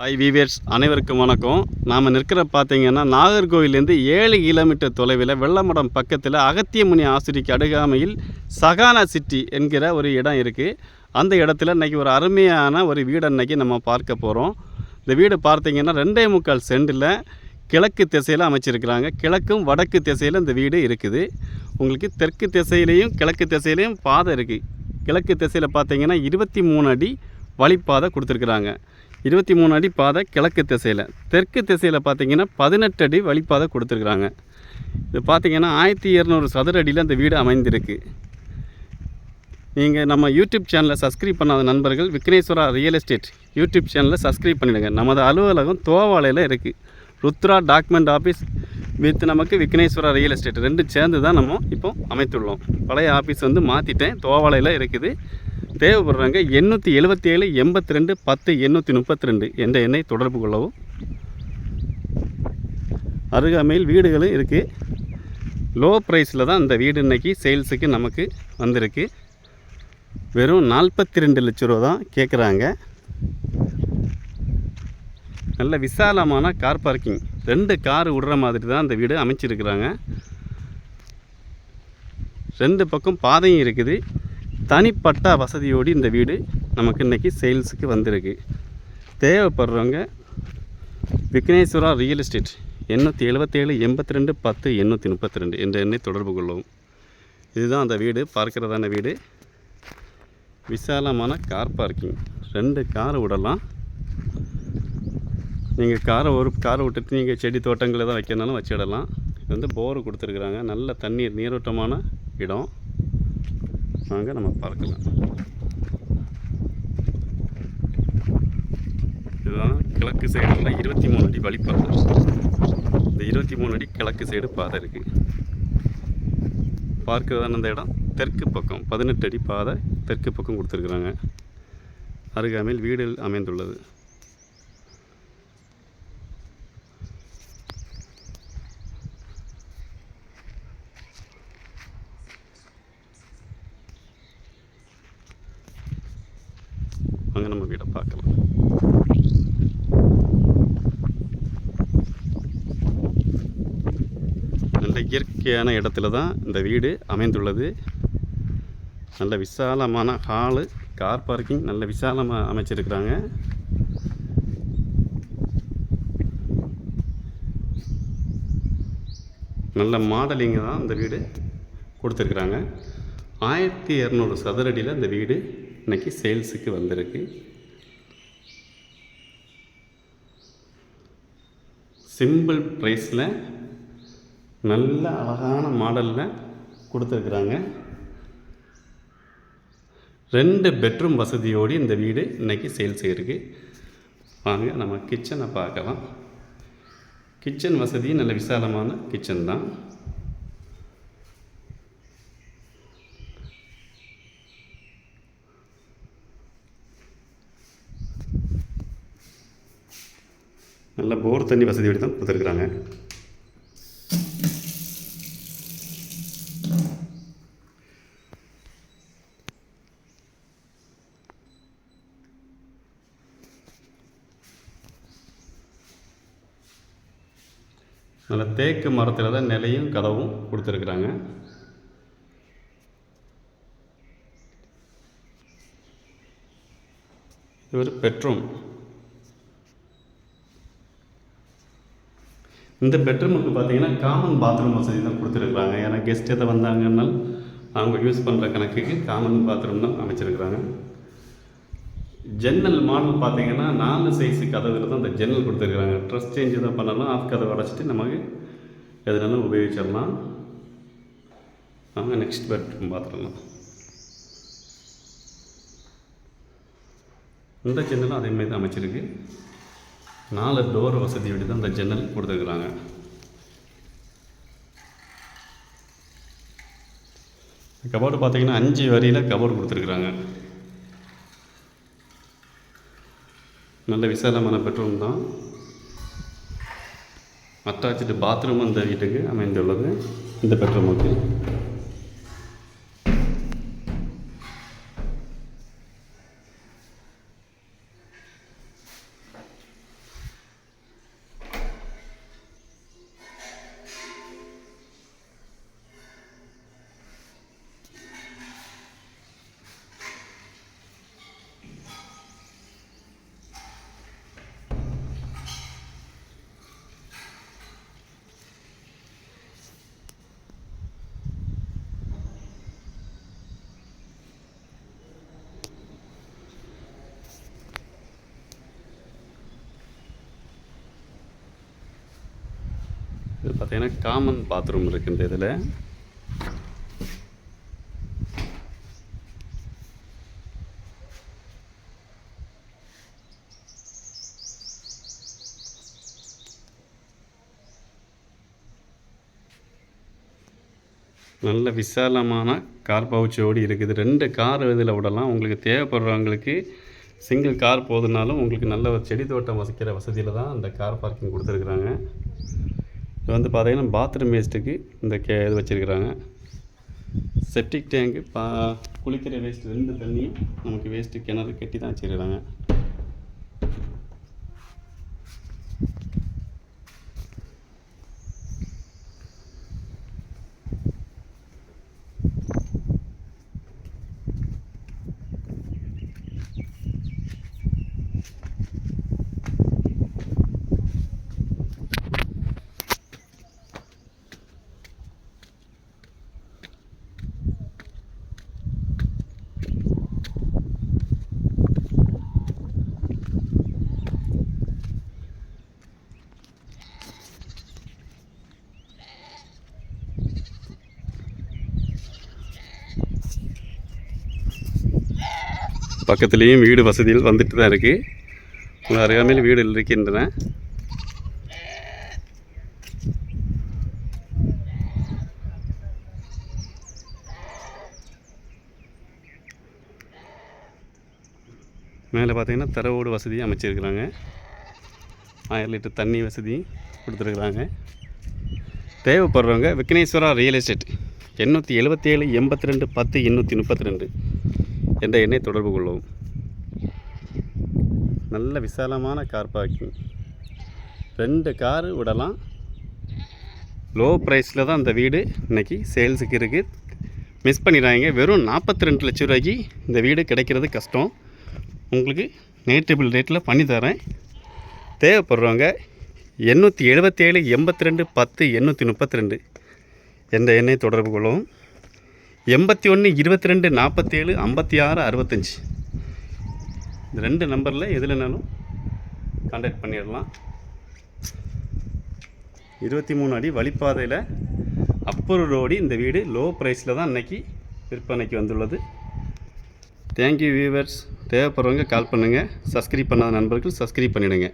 Hi வீவியர்ஸ் அனைவருக்கும் வணக்கம். நாம் நிற்கிற பார்த்தீங்கன்னா நாகர்கோவிலேருந்து ஏழு கிலோமீட்டர் தொலைவில் வெள்ளமடம் பக்கத்தில் அகத்தியமுனி ஆசிரிக்கு அருகாமையில் சகானா சிட்டி என்கிற ஒரு இடம் இருக்குது அந்த இடத்துல இன்றைக்கி ஒரு அருமையான ஒரு வீடு அன்னைக்கு நம்ம பார்க்க போகிறோம் இந்த வீடு பார்த்திங்கன்னா ரெண்டே முக்கால் சென்டில் கிழக்கு திசையில் அமைச்சிருக்கிறாங்க. கிழக்கும் வடக்கு திசையில் இந்த வீடு இருக்குது. உங்களுக்கு தெற்கு திசையிலையும் கிழக்கு திசையிலையும் பாதை இருக்குது கிழக்கு திசையில் பார்த்தீங்கன்னா இருபத்தி மூணு அடி வழிப்பாதை கொடுத்துருக்குறாங்க. இருபத்தி மூணு அடி பாதை கிழக்கு திசையில். தெற்கு திசையில் பார்த்திங்கன்னா பதினெட்டு அடி வழிப்பாதை கொடுத்துருக்குறாங்க. இது பார்த்திங்கன்னா ஆயிரத்தி இரநூறு சதுர அடியில் அந்த வீடு அமைந்திருக்கு. நீங்கள் நம்ம யூடியூப் சேனலை சப்ஸ்கிரைப் பண்ணாத நண்பர்கள் விக்னேஸ்வரா ரியல் எஸ்டேட் யூடியூப் சேனலை சப்ஸ்கிரைப் பண்ணிவிடுங்க நமது அலுவலகம் தோவாலையில் இருக்குது ருத்ரா டாக்குமெண்ட் ஆஃபீஸ் வித் நமக்கு விக்னேஸ்வரா ரியல் எஸ்டேட். ரெண்டு சேர்ந்து தான் நம்ம இப்போ அமைத்துள்ளோம். பழைய ஆஃபீஸ் வந்து மாற்றிட்டேன் தோவாலையில் இருக்குது. தேவைப்படுறாங்க எண்ணூற்றி எழுபத்தி ஏழு எண்பத்தி ரெண்டு பத்து எண்ணூற்றி முப்பத்தி ரெண்டு என்ற எண்ணை தொடர்பு கொள்ளவும். அருகாமையில் வீடுகளும் இருக்குது லோ ப்ரைஸில் தான் இந்த வீடு இன்றைக்கி சேல்ஸுக்கு நமக்கு வந்திருக்கு. வெறும் நாற்பத்தி ரெண்டு லட்ச ரூபா தான் கேட்குறாங்க நல்ல விசாலமான கார் பார்க்கிங். ரெண்டு கார் விடுற மாதிரி தான் இந்த வீடு அமைச்சிருக்கிறாங்க. ரெண்டு பக்கம் பாதையும் இருக்குது. தனிப்பட்ட வசதியோடு இந்த வீடு நமக்கு இன்றைக்கி சேல்ஸுக்கு வந்திருக்கு. தேவைப்படுறவங்க விக்னேஸ்வரா ரியல் எஸ்டேட் எண்ணூற்றி எழுபத்தேழு எண்பத்தி ரெண்டு பத்து எண்ணூற்றி முப்பத்தி ரெண்டு என்ற எண்ணை தொடர்பு கொள்ளவும் இதுதான் அந்த வீடு பார்க்கிறதான வீடு. விசாலமான கார் பார்க்கிங். ரெண்டு கார் விடலாம். நீங்கள் காரை ஒரு காரை விட்டுட்டு நீங்கள் செடி தோட்டங்கள் எதாவது வைக்கிறனாலும் வச்சிடலாம். இது வந்து போர் கொடுத்துருக்குறாங்க. நல்ல தண்ணீர் நீரோட்டமான இடம். வாங்க நம்ம பார்க்கலாம். இதுதான் கிழக்கு சைடில் இருபத்தி மூணு அடி வழிப்பாதை. இந்த இருபத்தி மூணு அடி கிழக்கு சைடு பாதை இருக்குது பார்க்குறதான அந்த இடம். தெற்கு பக்கம் பதினெட்டு அடி பாதை தெற்கு பக்கம் கொடுத்துருக்குறாங்க. அருகாமையில் வீடு அமைந்துள்ளது. வாங்க நம்ம வீடை பார்க்கலாம். நல்ல இயற்கையான இடத்துல தான் இந்த வீடு அமைந்துள்ளது. நல்ல விசாலமான ஹாலு கார் பார்க்கிங் நல்ல விசாலமாக அமைச்சிருக்கிறாங்க. நல்ல மாடலிங் தான் இந்த வீடு கொடுத்துருக்குறாங்க. ஆயிரத்தி இரநூறு சதுரடியில் இந்த வீடு இன்றைக்கி சேல்ஸுக்கு வந்திருக்கு. சிம்பிள் ப்ரைஸில் நல்ல அழகான மாடலில் கொடுத்துருக்குறாங்க. ரெண்டு பெட்ரூம் வசதியோடு இந்த வீடு இன்றைக்கி சேல்ஸ் இருக்குது வாங்க நம்ம கிச்சனை பார்க்கலாம். கிச்சன் வசதி நல்ல விசாலமான கிச்சன் தான். நல்ல போர் தண்ணி வசதியோடு தான் கொடுத்துருக்குறாங்க. நல்ல தேக்கு மரத்தில் தான் நிலையும் கதவும் கொடுத்துருக்குறாங்க. இது ஒரு பெட்ரூம். இந்த பெட்ரூமுக்கு பார்த்தீங்கன்னா காமன் பாத்ரூம் வசதி தான் கொடுத்துருக்குறாங்க. ஏன்னா கெஸ்ட் எதை வந்தாங்கன்னா அவங்க யூஸ் பண்ணுற கணக்குக்கு காமன் பாத்ரூம் தான் அமைச்சிருக்கிறாங்க. ஜன்னல் மாடல் பார்த்தீங்கன்னா நாலு சைஸு கதவுல தான் அந்த ஜன்னல் கொடுத்துருக்குறாங்க. ட்ரெஸ் சேஞ்ச் தான் பண்ணலாம் ஆஃப் கதவை அடைச்சிட்டு நமக்கு எதுனாலும் உபயோகிச்சிடலாம். ஆமாம் நெக்ஸ்ட் பெட்ரூம் பார்த்துடலாம். இந்த ஜன்னலும் அதேமாதிரி தான் அமைச்சிருக்கு. நாலு டோர் வசதியோடு தான் இந்த ஜன்னல் கொடுத்துருக்குறாங்க. கபோர்டு பார்த்தீங்கன்னா அஞ்சு வரியில் கபோர்டு கொடுத்துருக்குறாங்க. நல்ல விசாலமான பெட்ரூம் தான். அட்டாச்சு பாத்ரூம் அந்த வீட்டுக்கு அமைந்துள்ளது. இந்த பெட்ரூமுக்கு இது பார்த்தீங்கன்னா காமன் பாத்ரூம் இருக்குது இந்த இதில். நல்ல விசாலமான கார் பவுச்சோடு இருக்குது. ரெண்டு கார் இதில் விடலாம். உங்களுக்கு தேவைப்படுறவங்களுக்கு சிங்கிள் கார் போதுனாலும் உங்களுக்கு நல்ல ஒரு செடி தோட்டம் வசிக்கிற வசதியில் தான் அந்த கார் பார்க்கிங் கொடுத்துருக்குறாங்க. இது வந்து பார்த்திங்கன்னா பாத்ரூம் வேஸ்ட்டுக்கு இந்த கே இது வச்சுருக்குறாங்க. செப்டிக் டேங்கு பா குளிக்கிற வேஸ்ட் ரெண்டு தண்ணியும் நமக்கு வேஸ்ட்டு கிணறு கட்டி தான் வச்சுருக்குறாங்க. பக்கத்துலேயும் வீடு வசதிகள் வந்துட்டு தான் இருக்குது உங்கள் அருகாமையில் வீடு இருக்கின்றன. மேலே பார்த்தீங்கன்னா தரவோடு வசதி அமைச்சிருக்கிறாங்க. ஆயிரம் லிட்டர் தண்ணி வசதி கொடுத்துருக்குறாங்க. தேவைப்படுறவங்க விக்னேஸ்வரா ரியல் எஸ்டேட். எண்ணூற்றி எழுபத்தேழு எண்பத்தி ரெண்டு பத்து எண்ணூற்றி முப்பத்தி ரெண்டு என்ற எண்ணை தொடர்பு கொள்ளவும் நல்ல விசாலமான கார் பார்க்கிங். ரெண்டு காரு விடலாம். லோ ப்ரைஸில் தான் இந்த வீடு இன்றைக்கி சேல்ஸுக்கு இருக்குது மிஸ் பண்ணிடுறாங்க வெறும் நாற்பத்தி ரெண்டு லட்ச ரூபாய்க்கு இந்த வீடு கிடைக்கிறது கஷ்டம். உங்களுக்கு நேட்டபிள் ரேட்டில் பண்ணி தரேன். தேவைப்படுறவங்க எண்ணூற்றி எழுபத்தேழு எண்பத்தி ரெண்டு பத்து எண்ணூற்றி முப்பத்தி ரெண்டு என்ற எண்ணை தொடர்பு கொள்ளவும் எண்பத்தி ஒன்று இருபத்தி ரெண்டு நாற்பத்தேழு ஐம்பத்தி ஆறு அறுபத்தஞ்சி. இந்த ரெண்டு நம்பரில் எதுலனாலும் கான்டாக்ட் பண்ணிடலாம். இருபத்தி மூணு அடி வழிப்பாதையில் அப்பர் ரோடு இந்த வீடு லோ ப்ரைஸில் தான் அன்னைக்கு விற்பனைக்கு வந்துள்ளது. தேங்க்யூ வியூவர்ஸ் தேவைப்படுறவங்க கால் பண்ணுங்கள் சப்ஸ்கிரைப் பண்ணாத நண்பர்கள் சப்ஸ்கிரைப் பண்ணிவிடுங்க